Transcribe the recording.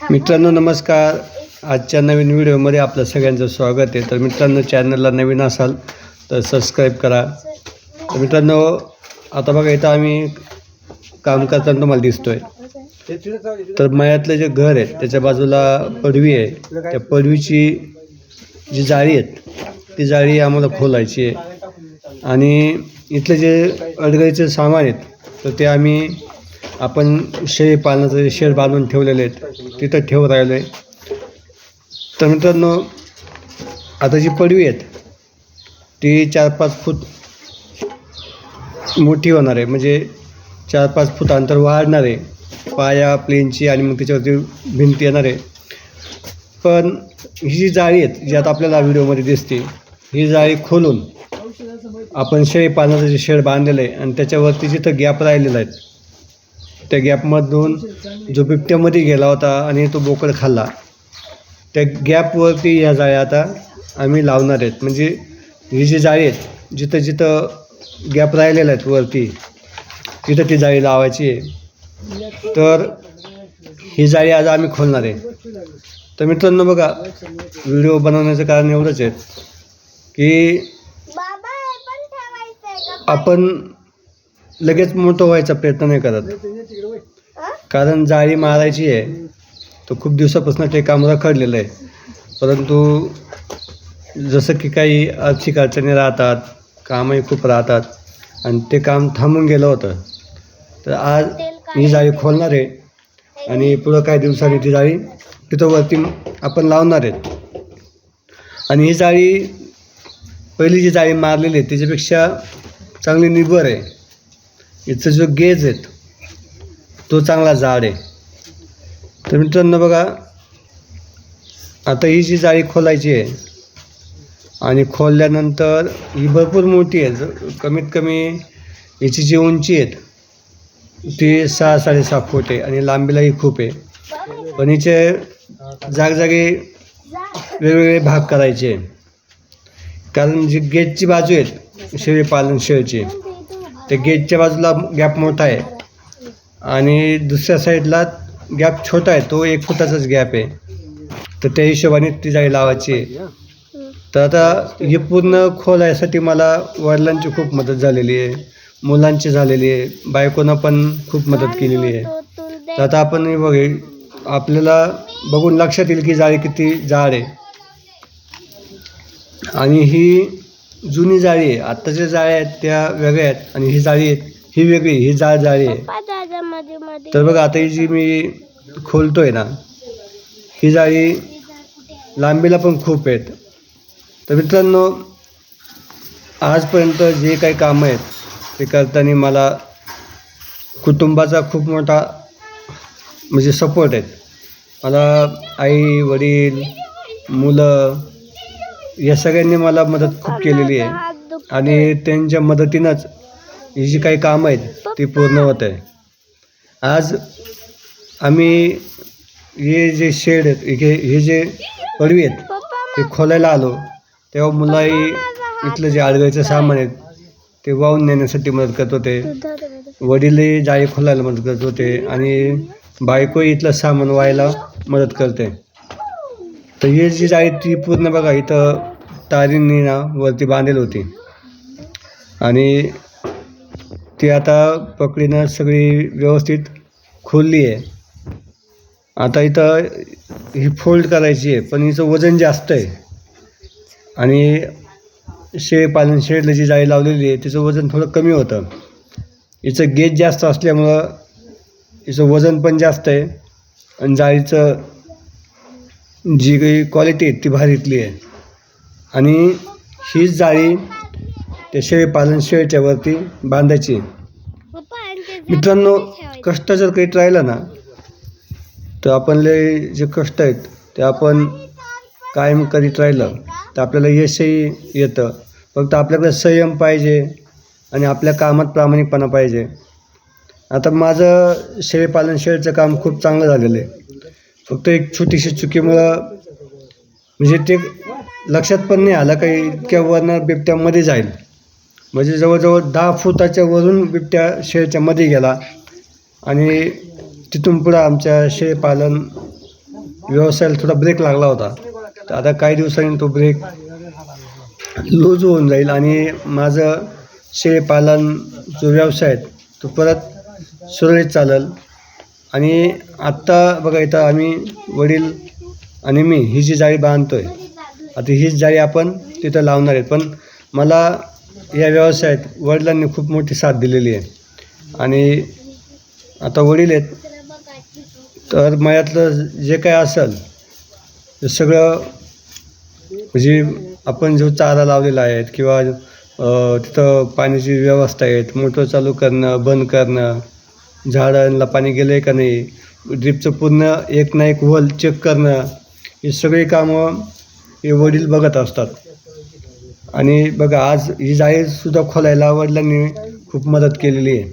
मित्रांनो नमस्कार. आजच्या नवीन व्हिडिओमध्ये आपलं सगळ्यांचं स्वागत आहे. तर मित्रांनो चॅनलला नवीन असाल तर सबस्क्राईब करा. तर मित्रांनो आता बघा इथं आम्ही काम करताना तुम्हाला दिसतो आहे तर मयातलं जे घर आहे त्याच्या बाजूला पडवी आहे. त्या पडवीची जी जाळी आहेत ती जाळी आम्हाला खोलायची आहे. आणि इथले जे अडगळीचे सामान आहेत तर ते आम्ही आपण शेळी पालनाचं जे शेड बांधून ठेवलेले आहेत तिथं ठेव राहिलो आहे. तर मित्रांनो आता जी पडवी आहेत ती चार पाच फूट मोठी होणार आहे. म्हणजे चार पाच फूट अंतर वाढणार आहे. पाया प्लेनची आणि मग त्याच्यावरती भिंती येणार आहे. पण ही जी जाळी आहेत जी आता आपल्याला व्हिडिओमध्ये दिसते ही जाळी खोलून आपण शेळी पालनाचं जे शेड बांधलेलं आहे आणि त्याच्यावरती जिथं गॅप राहिलेला आहे त्या गॅपमधून जो बिबट्यामध्ये गेला होता आणि तो बोकड खाल्ला त्या गॅपवरती ह्या जाळ्या आता आम्ही लावणार आहेत. म्हणजे ही जी जाळी आहेत जिथं जिथं गॅप राहिलेल्या आहेत वरती तिथं ती जाळी लावायची आहे. तर ही जाळी आज आम्ही खोलणार आहे. तर मित्रांनो बघा व्हिडिओ बनवण्याचं कारण एवढंच आहे का? आपण लगेच मोठं व्हायचा प्रयत्न नाही करत. कारण जाळी मारायची आहे तो खूप दिवसापासून ते काम रखडलेलं आहे. परंतु जसं की काही आर्थिक अडचणी राहतात कामही खूप राहतात आणि ते काम थांबून गेलं होतं. तर आज ही जाळी खोलणार आहे आणि पुढं काही दिवसांनी ती जाळी तिथं वरती आपण लावणार आहेत. आणि ही जाळी पहिली जी जाळी मारलेली आहे त्याच्यापेक्षा चांगली निबर आहे. याचा जो गेज आहेत तो चांगला जाड आहे. तर मित्रांनो बघा आता ही जी जाळी खोलायची आहे आणि खोलल्यानंतर ही भरपूर मोठी आहे ज- कमीत कमी याची जी उंची आहेत ती सहा साडेसहा फूट आहे आणि लांबीलाही खूप आहे. पण हिचे जागजागी वेगवेगळे भाग करायचे. कारण जी गेटची बाजू आहेत शेळी पालन शेळची त्या गेटच्या बाजूला गॅप मोठा आहे. आणि दुसऱ्या साईडला गॅप छोटा आहे तो एक फुटाचाच गॅप आहे. तर त्या हिशोबाने ती जाळी लावायची आहे. तर आता हे पूर्ण खोल यासाठी मला वडिलांची खूप मदत झालेली आहे. मुलांची झालेली आहे. बायकोनं पण खूप मदत केलेली आहे. तर आता आपण बघे आपल्याला बघून लक्षात येईल की जाळी किती जाड आहे. आणि ही जुनी जाळी आहे. आत्ताच्या जाळ्या आहेत त्या वेगळ्या आहेत आणि ही जाळी आहे ही वेगळी ही जाळ जाळी आहे. तर बघा आता ही जी मी खोलतोय ना ही जाळी लांबीला पण खूप आहेत. तर मित्रांनो आजपर्यंत जे काही कामं आहेत ते करताना मला कुटुंबाचा खूप मोठा म्हणजे सपोर्ट आहे मला आई वडील मुलं या सगळ्यांनी मला मदत खूप केलेली आहे. आणि त्यांच्या मदतीनंच ही जी काही कामं आहेत ती पूर्ण होत आहे. आज आम्ही हे जे शेड आहेत हे हे जे पडवी आहेत ते खोलायला आलो. तेव्हा मुलाही इथलं जे आडगळीचं सामान आहेत ते वाहून नेण्यासाठी मदत करत होते. वडीलही जाळी खोलायला मदत करत होते आणि बायकोही इथलं सामान व्हायला मदत करते. तर ही जी जाळी ती पूर्ण बघा इथं तारींनी ना वरती बांधेल होती. आणि ती आता पकडीनं सगळी व्यवस्थित खोलली आहे. आता इथं ही फोल्ड करायची आहे पण हिचं वजन जास्त आहे. आणि शेळ पालन शेडला जी जाळी लावलेली आहे तिचं वजन थोडं कमी होतं. हिचं गेज जास्त असल्यामुळं हिचं वजन पण जास्त आहे. आणि जाळीचं जी काही क्वालिटी आहे ती भारीतली आहे. आणि हीच जाळी त्या शेळी पालन शेळीच्या वरती बांधायची मित्रांनो कष्ट जर काही राहिलं ना तर आपणले जे कष्ट आहेत ते आपण कायम करीत राहिलं तर आपल्याला यशही येतं. फक्त आपल्याकडे संयम पाहिजे आणि आपल्या कामात प्रामाणिकपणा पाहिजे. आता माझं शेळीपालन शेळीचं काम खूप चांगलं झालेलं आहे. फक्त एक छोटीशी चुकीमुळं म्हणजे ते लक्षात पण नाही आलं काही इतक्या वरनं बिबट्यामध्ये जाईल. म्हणजे जवळजवळ दहा फुटाच्या वरून बिबट्या शेळीच्या मध्ये गेला आणि तिथून पुढं आमच्या शेळीपालन व्यवसायाला थोडा ब्रेक लागला होता. तर आता काही दिवसांनी तो ब्रेक लूज होऊन जाईल आणि माझं शेळीपालन जो व्यवसाय आहे तो परत सुरळीत चालेल. आणि आत्ता बघा इथं आम्ही वडील आणि मी ही जी जाळी बांधतो आहे आता हीच जाळी आपण तिथं लावणार आहे. पण मला या व्यवसायात वडिलांनी खूप मोठी साथ दिलेली आहे. आणि आता वडील आहेत तर मयातलं जे काय असेल ते सगळं म्हणजे आपण जो चारा लावलेला आहे किंवा तिथं पाण्याची व्यवस्था आहेत मोटर चालू करणं बंद करणं झाडांना पाणी गेलं आहे का नाही? ड्रिपचं पूर्ण एक ना एक वल चेक करणं ही सगळी कामं हे वडील बघत असतात. आणि बघा आज ही जाळीसुद्धा खोलायला वडिलांनी खूप मदत केलेली आहे.